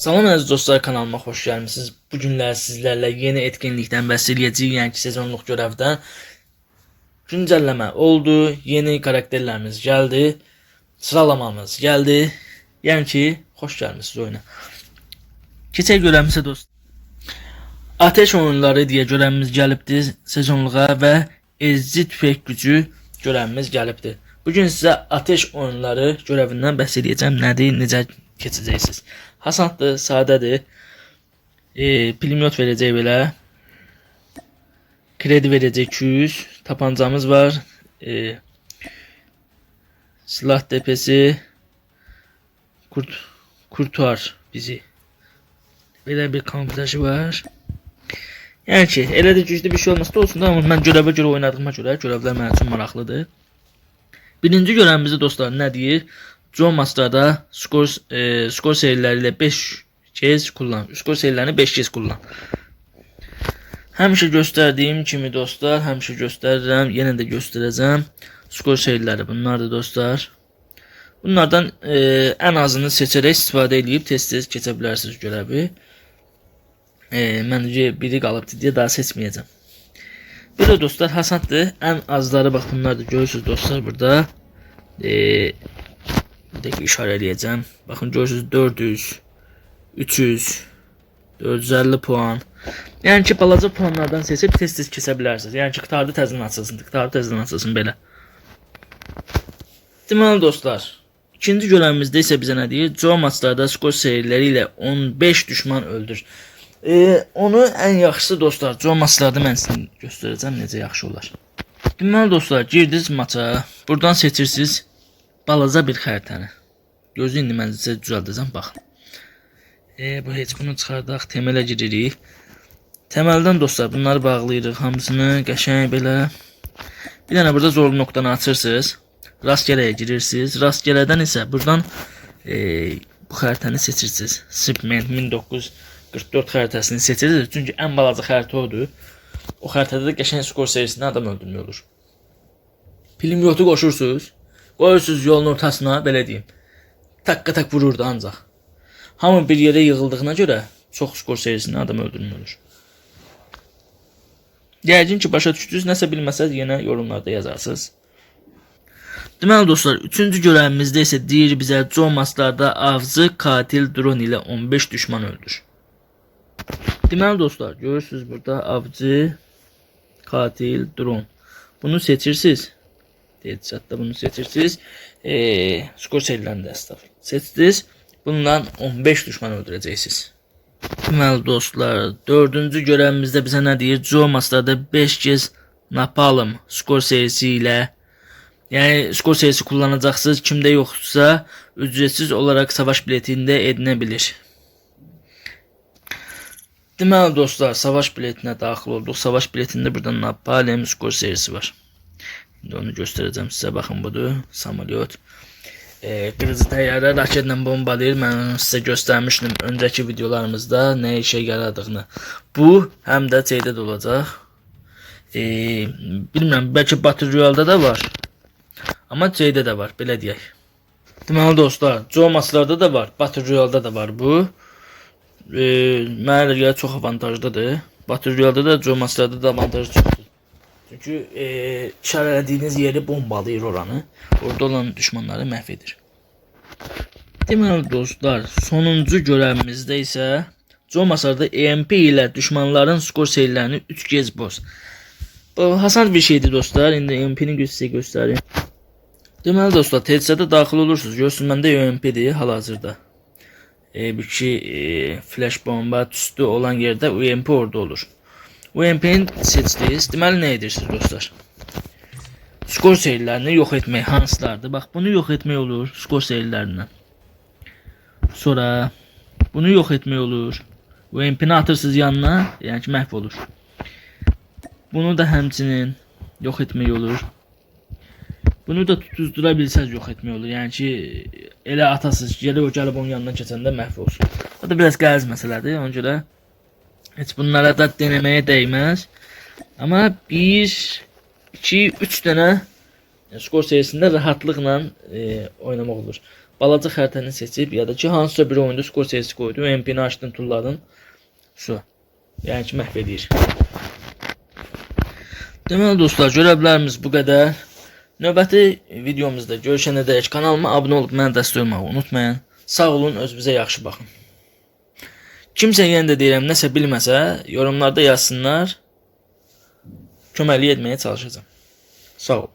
Salam əziz dostlar kanalıma xoş gəlmisiniz. Bu günlər sizlərlə yeni etkinlikdən bəhs edəcəyik, yəni ki, sezonluq görevdən. Güncəlləmə oldu, yeni karakterlərimiz gəldi, sıralamamız gəldi. Yəni ki, xoş gəlmisiniz oyuna. Keçək görəmizə dost. Ateş oyunları deyə görəvimiz gəlibdir sezonluğa və ezci tüfək gücü görəvimiz gəlibdir. Bu gün sizə ateş oyunları görəvindən bəhs edəcəm. Nədir, necə keçəcəksiniz? Hasandır, sadədir. E, pulemyot verəcək belə. Kredi verəcək 200. Tapancamız var. E, silah DP'si kurt kurtar bizi. Belə bir kamuflajı var. Yəni ki, elə də güclü bir şey olmasa da olsun da, amma mən görəvə görə oynadığıma görə görevlər mənim üçün maraqlıdır. Birinci görevimizdə dostlar nə deyir? John Master'da skor e, skor seriləri ilə 5 kez kullan. Skor serilərini 5 kez kullan. Həmişə göstərdiyim kimi dostlar, həmişə göstərirəm, yenə də göstərəcəm. Skor seriləri bunlardır dostlar. Bunlardan e, ən azını seçərək istifadə edib tez-tez keçə bilərsiniz görəvi. E, məncə biri qalıbdı deyə daha seçməyəcəm. Bir de dostlar hasaddır. En azları bax bunlardır. Görürsünüz dostlar burada. Ee, bir dakika işareleyeceğim. Bakın görürsünüz 400, 300, 450 puan. Yəni ki, balaca puanlardan seçib tez-tez keçə bilərsiniz. Yəni ki, qutarda təzdən açılsın, qutarda təzdən açılsın belə. Deməli dostlar, ikinci görevimizdə isə bizə nə deyir? Joe maçlarda skor seriləri ilə 15 düşman öldür. Ee, onu en yaxşısı dostlar, Joe maçlarda mən sizə göstərəcəm necə yaxşı olar. Deməli dostlar, girdiniz maça. Buradan seçirsiniz balaca bir xəritəni. Gözü indi mən sizə düzəldəcəm, baxın. E, bu heç bunu çıxardaq, temələ giririk. Təməldən dostlar, bunları bağlayırıq hamısını qəşəng belə. Bir dənə burada zorlu noktanı açırsınız. Rastgələyə girirsiniz. Rastgələdən isə buradan e, bu xəritəni seçirsiniz. Shipment 1944 xəritəsini seçirsiniz. Çünki ən balaca xəritə odur. O xəritədə də qəşəng skor serisində adam öldürmək olur. Pulemyotu qoşursunuz. Qoyursunuz yolun ortasına, belə deyim. Takka tak vururdu ancaq. Hamı bir yerə yığıldığına görə çox skor serisində adam öldürmək olur. Yəqin ki, başa düşdünüz. Nəsə bilməsəz yenə yorumlarda yazarsınız. Deməli dostlar, üçüncü görevimizdə isə deyir bizə Jomaslarda avcı katil drone ilə 15 düşman öldür. Deməli dostlar, görürsüz burada avcı katil drone. Bunu seçirsiniz. Tedisatda bunu seçirsiniz. Ee, skor serilərində estağfurullah. Seçdiniz. Bundan 15 düşman öldürəcəksiniz. Deməli dostlar, dördüncü görevimizdə bizə nə deyir? Jomaslarda 5 kez Napalm skor serisi ilə Yəni skor serisi kullanacaqsınız. Kimdə yoxsa ücretsiz olarak savaş biletində edinə bilir. Deməli dostlar, savaş biletinə daxil olduq. Savaş biletində burada Napalm skor serisi var. Onu göstərəcəm sizə. Baxın budur. Samolyot. E, qırıcı təyyarə raketlə bombalayır. Mən onu sizə göstərmişdim öncəki videolarımızda nə işə yaradığını. Bu həm də şeydə də olacaq. E, bilmirəm, bəlkə Battle da var. Amma C-də də var, belə deyək. Deməli dostlar, Joe maslarda da var, Battle Royale-da da var bu. E, mənə elə çox avantajlıdır. Battle Royale-da da Joe maslarda da avantajı çoxdur. Çünki e, işarələdiyiniz yeri bombalayır oranı. Orada olan düşmanları məhv edir. Deməli dostlar, sonuncu görevimizdə isə Joe masarda EMP ilə düşmanların skor serilərini 3 kez boz. Bu hasar bir şeydi dostlar. İndi EMP-ni sizə göstəreyim. Deməli dostlar, tezisata daxil olursunuz. Görürsünüz məndə UMP-dir hal-hazırda. E, bir ki e, flash bomba tüstü olan yerdə UMP orada olur. UMP-ni seçdiniz. Deməli nə edirsiniz dostlar? Skor serilərini yox etmək hansılardır? Bax, bunu yox etmək olur skor serilərindən. Sonra bunu yox etmək olur. UMP-ni atırsınız yanına, yəni ki məhv olur. Bunu da həmçinin yox etmək olur. Bunu da tutuzdura bilsəz yox etmək olur. Yəni ki, elə atasız, gəlib o gəlib onun yanından keçəndə məhv olsun. Bu da biraz qəliz məsələdir. Ona görə heç bunlara da deneməyə dəyməz. Amma 1 2 3 dənə skor serisində rahatlıqla e, oynamaq olur. balaca xəritəni seçib ya da ki hansısa bir oyunda skor serisi qoydu, MP-ni açdın tulladın. Su. Yəni ki məhv edir. Deməli dostlar, görevlərimiz bu qədər. Növbəti videomuzda görüşənədək kanalıma abunə olub mənə dəstək olmağı unutmayın. Sağ olun, özünüzə yaxşı baxın. Kimsə yenə də deyirəm, nəsə bilməsə, yorumlarda yazsınlar. Köməklik etməyə çalışacağam. Sağ ol.